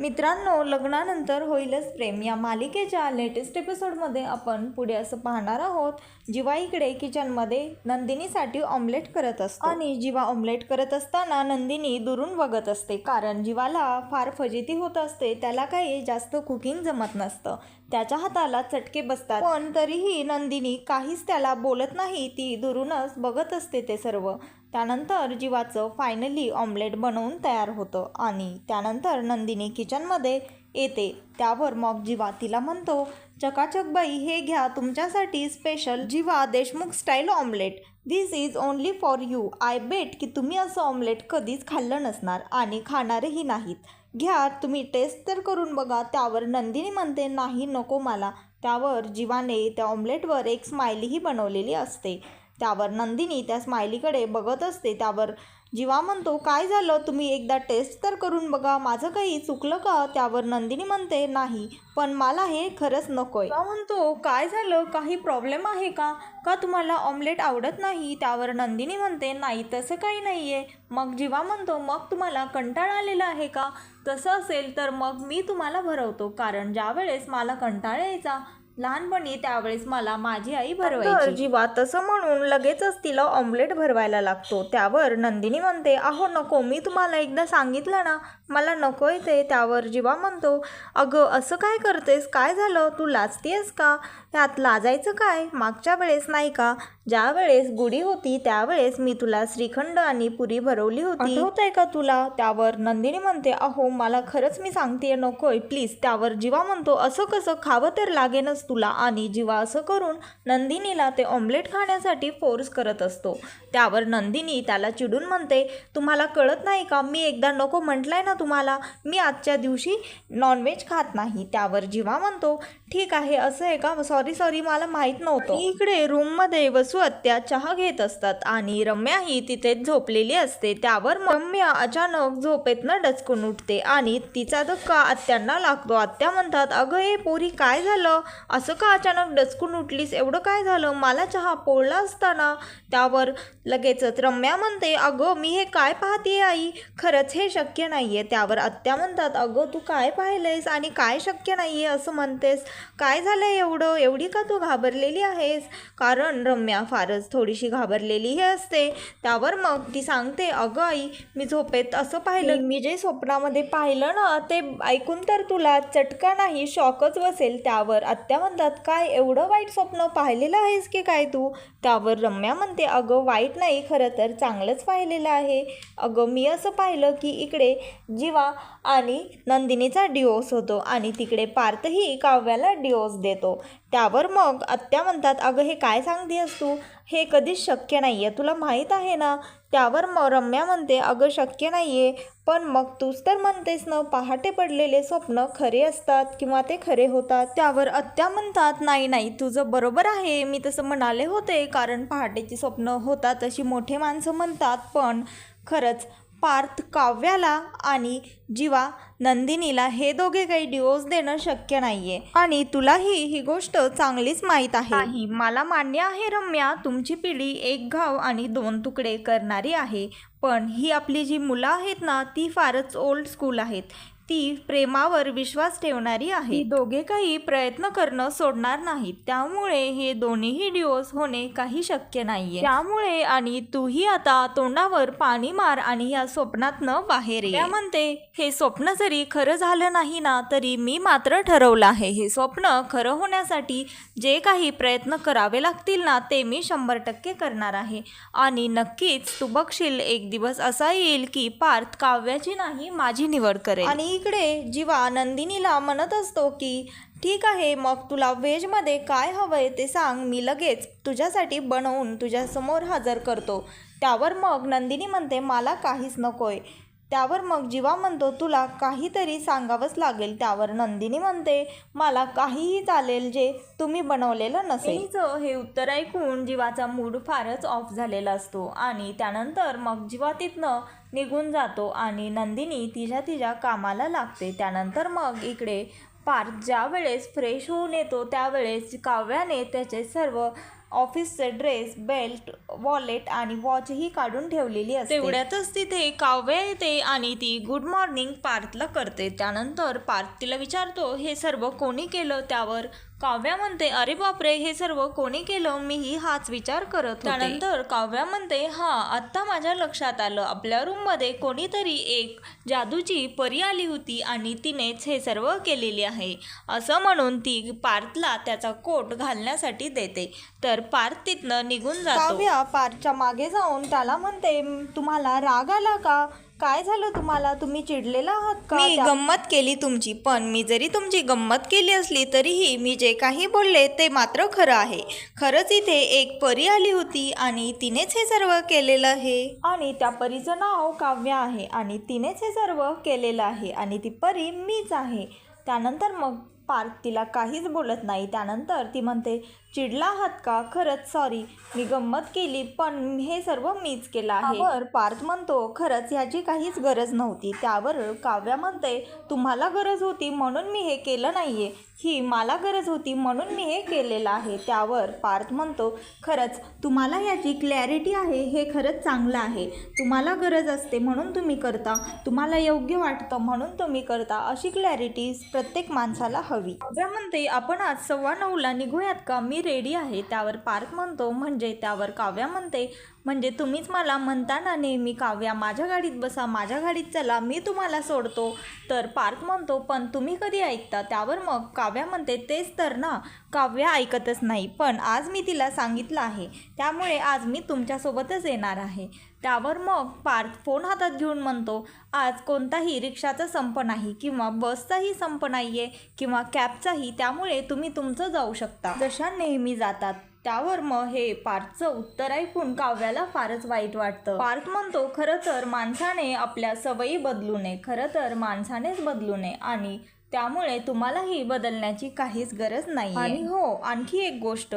मित्रांनो लग्नानंतर होईलच प्रेम. या मालिकेच्या लेटेस्ट एपिसोडमध्ये आपण पुढे असं पाहणार आहोत जिवा इकडे किचनमध्ये नंदिनीसाठी ऑमलेट करत असतो. आणि जिवा ऑमलेट करत असताना नंदिनी दुरून बघत असते. कारण जिवाला फार फजिती होत असते त्याला काही जास्त कुकिंग जमत नसतं. त्याच्या हाताला चटके बसतात. पण तरीही नंदिनी काहीच त्याला बोलत नाही ती दुरूनच बघत असते ते सर्व. त्यानंतर जीवाचं फायनली ऑमलेट बनवून तयार होतं आणि त्यानंतर नंदिनी किचनमध्ये येते. त्यावर मग जीवा तिला म्हणतो चकाचक बाई हे घ्या तुमच्यासाठी special Jiva Deshmukh style omelette this is only for you I bet की तुम्ही असं ऑमलेट कधीच खाल्लं नसणार आणि खाणारही नाहीत. घ्या तुम्ही टेस्ट तर करून बघा. त्यावर नंदिनी म्हणते नाही नको मला. त्यावर जीवाने त्या ऑमलेटवर एक स्मायलीही बनवलेली असते. त्यावर नंदिनी त्या स्मायलीकडे बघत असते. त्यावर जीवा म्हणतो काय झालं? तुम्ही एकदा टेस्ट तर करून बघा. माझं काही चुकलं का? त्यावर नंदिनी म्हणते नाही पण मला हे खरंच नकोय. जीवा म्हणतो काय झालं? काही प्रॉब्लेम आहे का? का तुम्हाला ऑमलेट आवडत नाही? त्यावर नंदिनी म्हणते नाही तसं काही नाही आहे मग जीवा म्हणतो मग तुम्हाला कंटाळा आलेला आहे का? तसं असेल तर मग मी तुम्हाला भरवतो. कारण ज्यावेळेस मला कंटाळा यायचा लहानपणी त्यावेळेस मला माझी आई भरवायची. जीवा तसं म्हणून लगेचच तिला ऑमलेट भरवायला लागतो. त्यावर नंदिनी म्हणते अहो नको. मी तुम्हाला एकदा सांगितलं ना मला नको ते त्यावर जीवा म्हणतो अगं असं काय करतेस? काय झालं? तू लाजतेस का? त्यात लाजायचं काय? मागच्या वेळेस नाही का? ज्या वेळेस गुढी होती त्यावेळेस मी तुला श्रीखंड आणि पुरी भरवली होती. आठवतंय का तुला? त्यावर नंदिनी म्हणते अहो मला खरंच मी सांगते नकोय. प्लीज त्यावर जीवा म्हणतो. असं कसं? खावं तर लागेनच तुला आणि जीवा असं करून नंदिनीला ते ऑमलेट खाण्यासाठी फोर्स करत असतो. त्यावर नंदिनी त्याला चिडून म्हणते तुम्हाला कळत नाही का? मी एकदा नको म्हटलंय ना तुम्हाला मी आजच्या दिवशी नॉनव्हेज खात नाही. त्यावर जीवा म्हणतो ठीक आहे असं आहे का? सॉरी सॉरी मला माहीत नव्हतं. इकडे रूममध्ये वसू आत्या चहा घेत असतात आणि रम्या ही तिथेच झोपलेली असते. त्यावर रम्या अचानक झोपेतनं डचकून उठते आणि तिचा धक्का आत्यांना लागतो. आत्या म्हणतात अगं हे पोरी काय झालं? असं का अचानक डचकून उठलीस? एवढं काय झालं? मला चहा पोळला असताना त्यावर लगेचच रम्या म्हणते अगं मी हे काय पाहते आई? खरंच हे शक्य नाही आहे त्यावर आत्या म्हणतात अगं तू काय पाहिलंयस आणि काय शक्य नाही आहे असं म्हणतेस? काय झालंय एवढं? एवढी का तू घाबरलेली आहेस? कारण रम्या फारच थोडीशी घाबरलेलीही असते. त्यावर मग ती सांगते अगं आई मी झोपेत असं पाहिलं मी जे स्वप्नामध्ये पाहिलं ना ते ऐकून तर तुला चटका नाही शॉकच बसेल त्यावर. आत्या म्हणतात काय एवढं वाईट स्वप्न पाहिलेलं आहेस की काय तू? त्यावर रम्या म्हणते अगं वाईट नाही खरं तर चांगलंच पाहिलेलं आहे. अगं मी असं पाहिलं की इकडे जीवा आणि नंदिनीचा डिओस होतो आणि तिकडे पार्थही काव्याला डिओस देतो. त्यावर मग आत्या म्हणतात अगं हे काय सांगतेस तू? हे कधीच शक्य नाही आहे तुला माहीत आहे ना? त्यावर मग रम्या म्हणते अगं शक्य नाही आहे पण मग तूच तर म्हणतेस ना पहाटे पडलेले स्वप्न खरे असतात किंवा ते खरे होतात. त्यावर आत्या म्हणतात नाही नाही तुझं बरोबर आहे. मी तसं म्हणाले होते. कारण पहाटेची स्वप्न होतात अशी मोठे माणसं म्हणतात. पण खरंच पार्थ काव्याला आणि जीवा नंदिनीला हे दोघे काही डिवोर्स देणं शक्य नाहीये. आणि तुलाही ही गोष्ट चांगलीच माहीत आहे. मला मान्य आहे रम्या तुमची पिढी एक घाव आणि दोन तुकडे करणारी आहे. पण ही आपली जी मुलं आहेत ना ती फारच ओल्ड स्कूल आहेत. ती प्रेमावर विश्वास ठेवणारी आहे. दोघे काही प्रयत्न करणं सोडणार नाहीत. त्यामुळे हे दोन्हीही डिवोर्स होणे काही शक्य नाहीये. त्यामुळे आणि तूही आता तोंडावर पाणी मार आणि या स्वप्नातनं बाहेर ये. म्हणते हे स्वप्न जरी खरं झालं नाही ना तरी मी मात्र ठरवलं आहे. हे स्वप्न खरं होण्यासाठी जे काही प्रयत्न करावे लागतील ना ते मी शंभर टक्के करणार आहे. आणि नक्कीच तू बघशील एक दिवस असा येईल की पार्थ काव्याची नाही माझी निवड करेल. आणि इकडे जीवा नंदिनीला म्हणत असतो की ठीक आहे मग तुला व्हेजमध्ये काय हवंय ते सांग मी लगेच तुझ्यासाठी बनवून तुझ्यासमोर हजर करतो. त्यावर मग नंदिनी म्हणते मला काहीच नकोय. त्यावर मग जीवा म्हणतो तुला काहीतरी सांगावंच लागेल. त्यावर नंदिनी म्हणते मला काहीही चालेल जे तुम्ही बनवलेलं नसेल. हे उत्तर ऐकून जीवाचा मूड फारच ऑफ झालेला असतो आणि त्यानंतर मग जीवा तिथनं निघून जातो आणि नंदिनी तिच्या तिच्या कामाला लागते. त्यानंतर मग इकडे पार्थ ज्या वेळेस फ्रेश होऊन येतो त्यावेळेस काव्याने त्याचे सर्व ऑफिसचे ड्रेस बेल्ट वॉलेट आणि वॉचही काढून ठेवलेली असते. तेवढ्यातच तिथे काव्य येते आणि ती गुड मॉर्निंग पार्थला करते. त्यानंतर पार्थ तिला विचारतो हे सर्व कोणी केलं त्यावर? काव्या म्हणते अरे बापरे हे सर्व कोणी केलं? मीही हाच विचार करत त्यानंतर काव्या म्हणते हा आत्ता माझ्या लक्षात आलं. आपल्या रूममध्ये कोणीतरी एक जादूची परी आली होती आणि तिनेच हे सर्व केलेले आहे. असं म्हणून ती पार्थला त्याचा कोट घालण्यासाठी देते. तर पार्थ तिथनं निघून जातो. काव्या पार्थच्या मागे जाऊन त्याला म्हणते तुम्हाला राग आला का? काय झालं तुम्हाला? तुम्ही चिडलेला आहात का? मी गंमत केली तुमची पण मी जरी तुमची गंमत केली असली तरीही मी जे काही बोलले ते मात्र खरं आहे. खरंच इथे एक परी आली होती आणि तिनेच हे सर्व केलेलं आहे. आणि त्या परीचं नाव काव्य आहे आणि तिनेच हे सर्व केलेलं आहे आणि ती परी मीच आहे. त्यानंतर मग पार्थ तिला काहीच बोलत नाही. त्यानंतर ती म्हणते चिडला आहात का? खरंच सॉरी मी गंमत केली पण हे सर्व मीच केलं आहे. तर पार्थ म्हणतो खरंच ह्याची काहीच गरज नव्हती. त्यावर काव्या म्हणते तुम्हाला गरज होती म्हणून मी हे केलं नाहीये. ही मला गरज होती म्हणून मी हे केलेलं आहे. त्यावर पार्थ म्हणतो खरंच तुम्हाला याची क्लॅरिटी आहे हे खरंच चांगलं आहे. तुम्हाला गरज असते म्हणून तुम्ही करता. तुम्हाला योग्य वाटतं म्हणून तुम्ही करता. अशी क्लॅरिटी प्रत्येक माणसाला हवी. काव्या म्हणते आपण आज सव्वा नऊला निघूयात का? मी रेडी आहे त्यावर पार्थ म्हणतो म्हणजे त्यावर काव्या म्हणते. म्हणजे तुम्हीच मला म्हणताना नेहमी काव्या माझ्या गाडीत बसा माझ्या गाडीत चला मी तुम्हाला सोडतो. तर पार्थ म्हणतो पण तुम्ही कधी ऐकता? त्यावर मग काव्या म्हणते तेच तर ना काव्या ऐकतच नाही पण आज मी तिला सांगितलं आहे. त्यामुळे आज मी तुमच्यासोबतच येणार आहे. त्यावर मग पार्थ फोन हातात घेऊन म्हणतो आज कोणताही रिक्षाचा संप नाही किंवा बसचाही संप नाही आहे किंवा कॅबचाही त्यामुळे तुम्ही तुमचं जाऊ शकता. जशा नेहमी जातात त्यावर मग हे पार्थचं उत्तर ऐकून काव्याला फारच वाईट वाटतं. पार्थ म्हणतो खरं तर माणसाने आपल्या सवयी बदलू नये खरं तर माणसानेच बदलू नये आणि त्यामुळे तुम्हालाही बदलण्याची काहीच गरज नाही आणि हो आणखी एक गोष्ट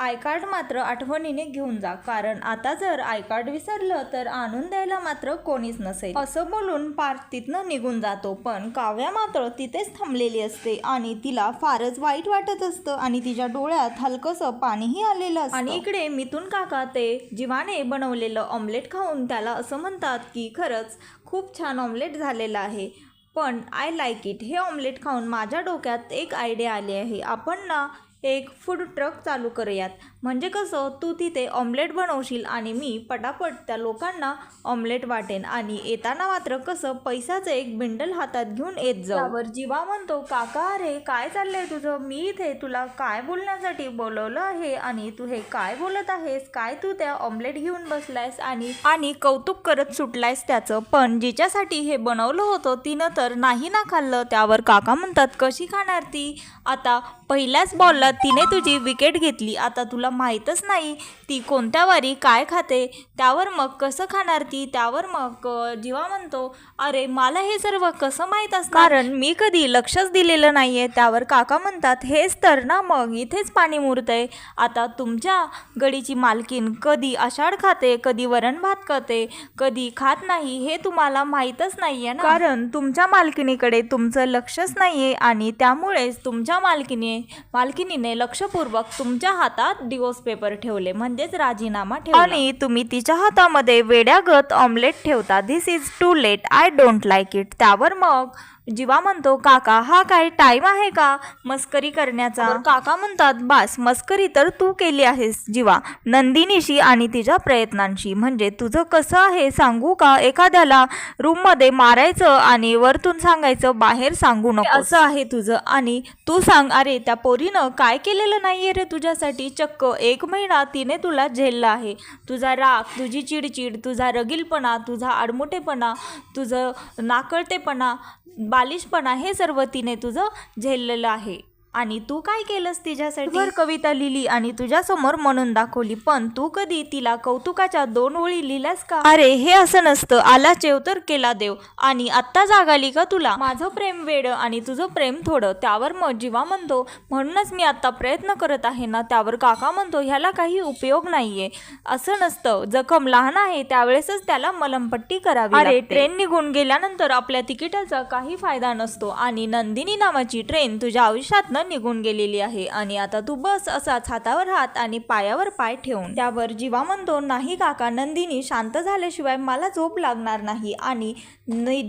आय कार्ड मात्र आठवणीने घेऊन जा. कारण आता जर आय कार्ड विसरलं तर आणून द्यायला मात्र कोणीच नसेल. असं बोलून पार्थ तिथनं निघून जातो. पण काव्या मात्र तिथेच थांबलेली असते आणि तिला फारच वाईट वाटत असतं आणि तिच्या डोळ्यात हलकंसं पाणीही आलेलं असतं. आणि इकडे मिथून काका ते जीवाने बनवलेलं ऑमलेट खाऊन त्याला असं म्हणतात की खरंच खूप छान ऑमलेट झालेलं आहे. पण आय लाईक इट. हे ऑमलेट खाऊन माझ्या डोक्यात एक आयडिया आली आहे. आपण ना एक फूड ट्रक चालू करूयात. म्हणजे कसं तू तिथे ऑमलेट बनवशील आणि मी पटापट त्या लोकांना ऑमलेट वाटेन आणि येताना मात्र कसं पैशाचं एक बिंडल हातात घेऊन येत जाऊ. त्यावर जीवा म्हणतो काका अरे काय चाललंय तुझं? मी इथे तुला काय बोलण्यासाठी बोलवलं आहे आणि तू हे काय बोलत आहेस? काय तू त्या ऑमलेट घेऊन बसलायस आणि आणि कौतुक करत सुटलायस त्याचं. पण जिच्यासाठी हे बनवलं होतं तिनं तर नाही ना खाल्लं. त्यावर काका म्हणतात कशी खाणार ती? आता पहिल्याच बॉलला तिने तुझी विकेट घेतली. आता तुला माहीतच नाही. ती कोणत्या वारी काय खाते? त्यावर मग कसं खाणार ती? त्यावर मग जीवा म्हणतो अरे मला हे सर्व कसं माहीत असणार? कारण मी कधी लक्षच दिलेलं नाहीये. त्यावर काका म्हणतात हेच तर ना मग इथेच पाणी मुरतंय. आता तुमच्या गडीची मालकीन कधी आषाढ खाते कधी वरण भात खाते कधी खात नाही हे तुम्हाला माहीतच नाहीये ना? कारण तुमच्या मालकिनीकडे तुमचं लक्षच नाहीये आणि त्यामुळेच तुमच्या मालकीने मालकिनीने लक्षपूर्वक तुमच्या हातात डिवोर्स पेपर ठेवले म्हणजेच राजीनामा ठेवला. आणि तुम्ही तिच्या हातामध्ये वेड्यागत ऑमलेट ठेवता. This is too late I don't like it त्यावर मग जीवा म्हणतो काका हा काय टाइम आहे का मस्करी करण्याचा? काका म्हणतात बास मस्करी तर तू केली आहेस जीवा. नंदिनीशी आणि तिच्या प्रयत्नांशी. म्हणजे तुझं कसं आहे सांगू का? एखाद्याला रूममध्ये मारायचं आणि वरतून सांगायचं बाहेर सांगू नको असं आहे तुझं. आणि तू सांग अरे त्या पोरीनं काय केलेलं नाहीये रे तुझ्यासाठी? चक्क एक महिना तिने तुला झेललं आहे. तुझा राग तुझी चिडचिड तुझा रगीलपणा तुझा आडमुठेपणा तुझं नाकळतेपणा बालिशपणा हे सर्व तिने तुझं झेललेलं आहे. आणि तू काय केलंस तिच्यासाठी? भर कविता लिहिली आणि तुझ्यासमोर म्हणून दाखवली. पण तू कधी तिला कौतुकाच्या दोन ओळी लिहिल्यास का? अरे हे असं नसतं. आला चेवतर केला देव. आणि आत्ता जागाली का तुला? माझं प्रेम वेड आणि तुझं प्रेम थोडं. त्यावर मग जीवा म्हणतो म्हणूनच मी आता प्रयत्न करत आहे ना त्यावर काका म्हणतो ह्याला काही उपयोग नाहीये. असं नसतं. जखम लहान आहे त्यावेळेसच त्याला मलमपट्टी करावी अरे ट्रेन निघून गेल्यानंतर आपल्या तिकिटाचा काही फायदा नसतो आणि नंदिनी नावाची ट्रेन तुझ्या आयुष्यात तिथनं निघून गेलेली आहे आणि आता तू बस असाच हातावर हात आणि पायावर पाय ठेवून. त्यावर जीवा म्हणतो नाही काका नंदिनी शांत झाल्याशिवाय मला झोप लागणार नाही आणि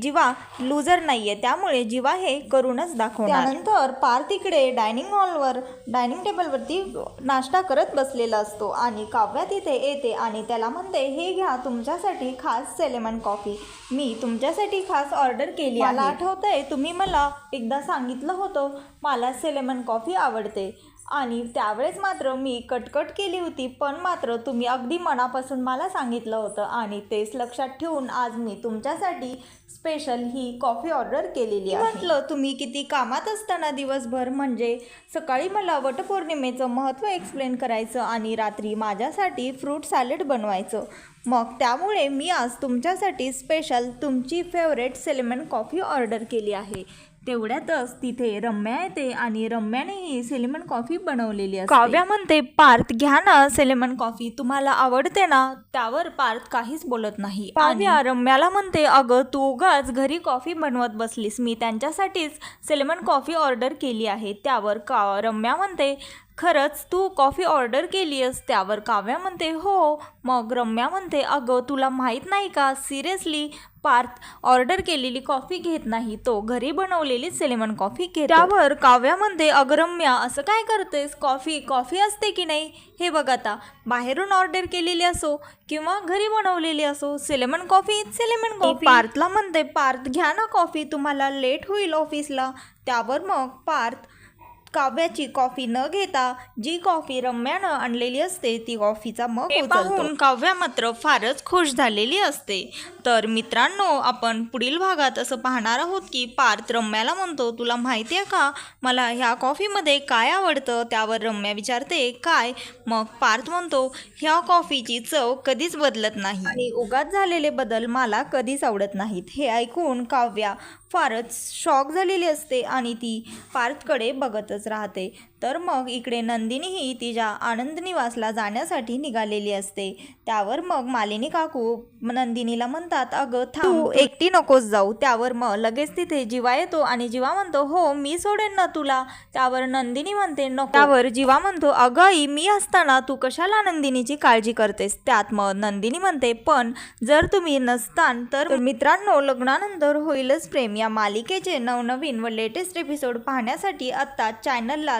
जीवा लुजर नाहीये त्यामुळे जीवा हे करूनच दाखवणार. त्यानंतर पार्थ इकडे डायनिंग हॉलवर डायनिंग टेबलवरती नाश्ता करत बसलेला असतो आणि काव्या तिथे येते आणि त्याला म्हणते हे घ्या तुमच्यासाठी खास सेलेमन कॉफी मी तुमच्यासाठी खास ऑर्डर केली मला आठवतंय तुम्ही मला एकदा सांगितलं होतं मला सेलेमन कॉफी आवडते. आणि त्यावेळेस मात्र मी कटकट केली होती पण मात्र तुम्ही अगदी मनापासून मला सांगितलं होतं आणि तेच लक्षात ठेवून आज मी तुमच्यासाठी स्पेशल ही कॉफी ऑर्डर केलेली आहे. म्हटलं तुम्ही किती कामात असताना दिवसभर म्हणजे सकाळी मला वटपौर्णिमेचं महत्त्व एक्सप्लेन करायचं आणि रात्री माझ्यासाठी फ्रूट सॅलड बनवायचं. मग त्यामुळे मी आज तुमच्यासाठी स्पेशल तुमची फेवरेट सेलेमन कॉफी ऑर्डर केली आहे. तेवढ्यातच तिथे रम्या येते आणि रम्यानेही सेलेमन कॉफी बनवलेली असते. काव्या म्हणते पार्थ घ्या ना सेलेमन कॉफी तुम्हाला आवडते ना? त्यावर पार्थ काहीच बोलत नाही. काव्या रम्याला म्हणते अगं तू उगाच घरी कॉफी बनवत बसलीस. मी त्यांच्यासाठीच सेलेमन कॉफी ऑर्डर केली आहे. त्यावर का रम्या म्हणते खरंच तू कॉफी ऑर्डर केली आहेस त्यावर काव्या म्हणते हो. मग रम्या म्हणते अगं तुला माहीत नाही का सिरियसली पार्थ ऑर्डर केलेली कॉफी घेत नाही तो घरी बनवलेली सेलेमन कॉफी घेत. त्यावर काव्या म्हणते अगं रम्या असं काय करतेस? कॉफी कॉफी असते की नाही? हे बघ आता बाहेरून ऑर्डर केलेली असो किंवा घरी बनवलेली असो सेलेमन कॉफी सेलेमन कॉफी. पार्थला म्हणते पार्थ घ्या ना कॉफी तुम्हाला लेट होईल ऑफिसला. त्यावर मग पार्थ काव्याची कॉफी न घेता जी कॉफी रम्यानं आणलेली असते ती कॉफीचा मग पाहून काव्या मात्र फारच खुश झालेली असते. तर मित्रांनो आपण पुढील भागात असं पाहणार आहोत की पार्थ रम्याला म्हणतो तुला माहिती आहे का? मला ह्या कॉफीमध्ये काय आवडतं? त्यावर रम्या विचारते काय? मग पार्थ म्हणतो ह्या कॉफीची चव कधीच बदलत नाही. आणि उगाच झालेले बदल मला कधीच आवडत नाहीत. हे ऐकून काव्या फारच शॉक झालेली असते आणि ती पार्थकडे बघतच राहते. तर मग इकडे नंदिनीही तिच्या आनंद निवासला जाण्यासाठी निघालेली असते. त्यावर मग मालिनी काकू नंदिनीला म्हणतात अगं थांब एकटी नकोस जाऊ. त्यावर मग लगेच तिथे जीवा येतो आणि जीवा म्हणतो हो मी सोडेन ना तुला. त्यावर नंदिनी म्हणते नको. त्यावर जीवा म्हणतो अगं आई मी असताना तू कशाला नंदिनीची काळजी करतेस? त्यात मग नंदिनी म्हणते पण जर तुम्ही नसतान तर मित्रांनो लग्नानंतर होईलच प्रेम. या मालिकेचे नवनवीन व लेटेस्ट एपिसोड पाहण्यासाठी आत्ता चॅनलला